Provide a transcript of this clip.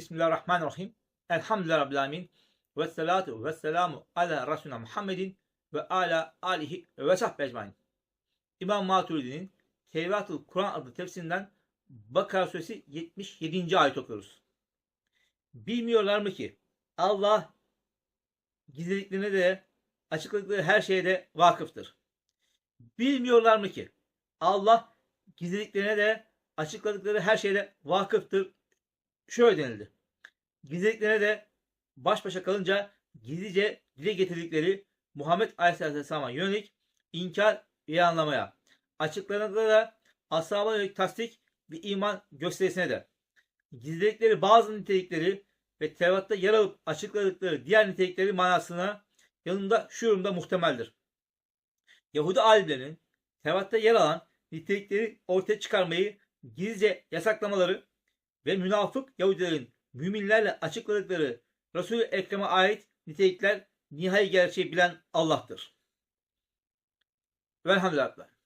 Bismillahirrahmanirrahim. Elhamdülillahi Rabbil Alemin. Ve salatu ve selamu ala Resulina Muhammedin ve ala alihi ve sahbihi ecmain. İmam Maturidi'nin Tevratul Kur'an adlı tefsirinden Bakara suresi 77. ayet okuyoruz. Bilmiyorlar mı ki Allah gizlediklerine de açıkladıkları her şeye de vakıftır. Bilmiyorlar mı ki Allah gizlediklerine de açıkladıkları her şeyde vakıftır. Şöyle denildi. Gizlediklerine de baş başa kalınca gizlice dile getirdikleri Muhammed Aleyhisselam'a yönelik inkar ve anlamaya, açıklarında da ashabına yönelik tasdik ve iman gösterisine de, gizledikleri bazı nitelikleri ve Tevrat'ta yer alıp açıkladıkları diğer nitelikleri manasına yanında şu yorumda muhtemeldir. Yahudi alimlerinin Tevrat'ta yer alan nitelikleri ortaya çıkarmayı gizlice yasaklamaları ve münafık Yahudilerin müminlerle açıkladıkları Resul-i Ekrem'e ait nitelikler nihai gerçeği bilen Allah'tır. Velhamdülillah.